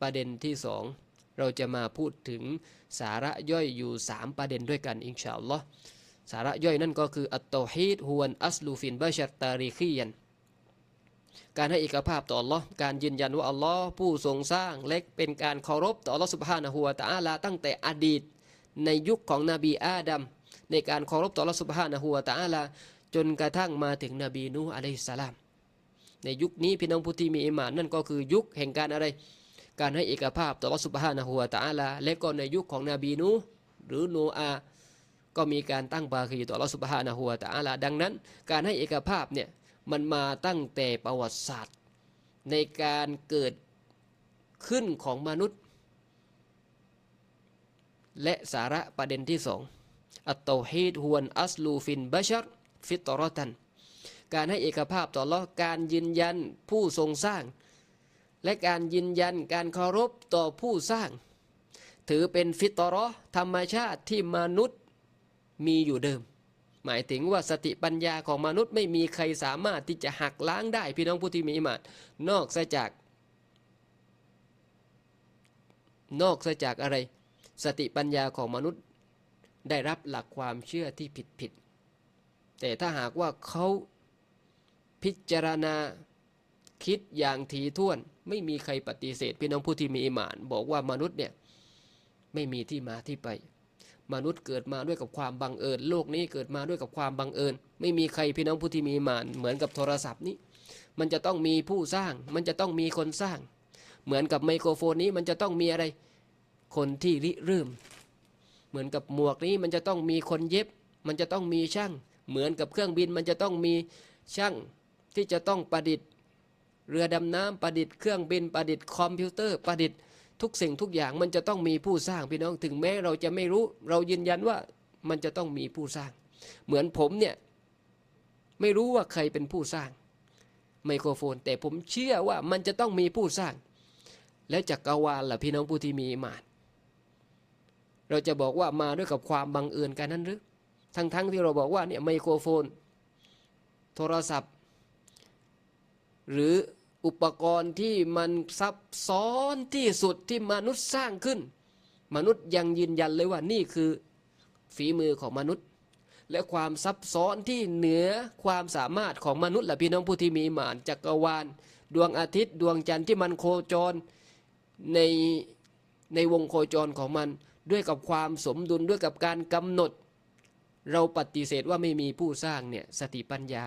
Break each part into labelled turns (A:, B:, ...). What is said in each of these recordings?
A: ประเด็นที่สองเราจะมาพูดถึงสาระย่อยอยู่ 3 ประเด็นด้วยกันอินชาอัลลอฮ์สาระย่อยนั่นก็คืออัตโตฮีดฮวนอัสลูฟินบาชัรตาริคียันการให้เอกภาพต่ออัลลอฮ์การยืนยันว่าอัลลอฮ์ผู้ทรงสร้างเล็กเป็นการเคารพต่ออัลลอฮ์สุบฮานะฮูวตะอาลาตั้งแต่อดีต ในยุคของนบีอาดัมในการเคารพต่ออัลลอฮ์สุบฮานะฮูวตะอาลาจนกระทั่งมาถึงนบีนูอะลัยฮิสสลาม ในยุคนี้พี่น้องผู้ที่มีอิมานนั่นก็คือยุคแห่งการอะไร การให้เอกภาพต่ออัลอสุบฮานะฮูวตะอาลาและก็ในยุคของนบีนูหรือโนอาก็มีการตั้งบาคีต่ออัลอสุบฮานะฮูวตะอาลาดังนั้น การให้เอกภาพเนี่ยมันมาตั้งแต่ประวัติศาสตร์ ในการเกิดขึ้นของมนุษย์ และสาระประเด็นที่สองอัตโตฮีดฮวนอัสลูฟินบัชรฟิตรอตัน การให้เอกภาพต่อลลอการยืนยันผู้ทรงสร้าง และการยืนยันการเคารพต่อผู้สร้าง ถือเป็นฟิตรอธรรมชาติที่มนุษย์มีอยู่เดิม หมายถึงว่าสติปัญญาของมนุษย์ไม่มีใครสามารถที่จะหักล้างได้พี่น้องผู้ที่มีอิมานนอกจาก นอกจากอะไร สติปัญญาของมนุษย์ได้รับหลักความเชื่อที่ผิดผิดๆแต่ถ้าหากว่าเขาพิจารณา คิดอย่างถี่วน ไม่มีใครปฏิเสธ พี่น้องผู้ที่มีอิมาน บอกว่ามนุษย์เนี่ยไม่มีที่มาที่ไป มนุษย์เกิดมาด้วยกับความบังเอิญ โลกนี้เกิดมาด้วยกับความบังเอิญ ไม่มีใครพี่น้องผู้ที่มีอิมาน เหมือนกับโทรศัพท์นี้ มันจะต้องมีผู้สร้าง มันจะต้องมีคนสร้าง เหมือนกับไมโครโฟนนี้มันจะต้องมีอะไร คนที่ริเริ่ม เหมือนกับหมวกนี้มันจะต้องมีคนเย็บ มันจะต้องมีช่าง เหมือนกับเครื่องบินมันจะต้องมีช่างที่จะต้องประดิษฐ์ เรือดำน้ำประดิษฐ์เครื่องบินประดิษฐ์คอมพิวเตอร์ประดิษฐ์ทุกสิ่งทุกอย่างมันจะต้องมีผู้สร้างพี่น้องถึงแม้เราจะไม่รู้ เรายืนยันว่ามันจะต้องมีผู้สร้าง เหมือนผมเนี่ยไม่รู้ว่าใครเป็นผู้สร้าง ไมโครโฟน แต่ผมเชื่อว่ามันจะต้องมีผู้สร้าง แล้วจักรวาลล่ะพี่น้องผู้ที่มีอิมาน เราจะบอกว่ามาด้วยกับความบังเอิญกันนั้นหรือทั้งๆทที่เราบอกว่าเนี่ยไมโครโฟน โทรศัพท์ หรือ อุปกรณ์ที่มันซับซ้อนที่สุดที่มนุษย์สร้างขึ้น มนุษย์ยังยืนยันเลยว่านี่คือฝีมือของมนุษย์ และความซับซ้อนที่เหนือความสามารถของมนุษย์และพี่น้องผู้ที่มีหมานจักรวาล ดวงอาทิตย์ดวงจันทร์ที่มันโคจรในในวงโคจรของมันด้วยกับความสมดุลด้วยกับการกำหนด เราปฏิเสธว่าไม่มีผู้สร้างเนี่ยสติปัญญา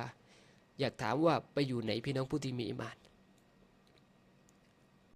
A: อยากถามว่าไปอยู่ไหนพี่น้องผู้ที่มีอิมาน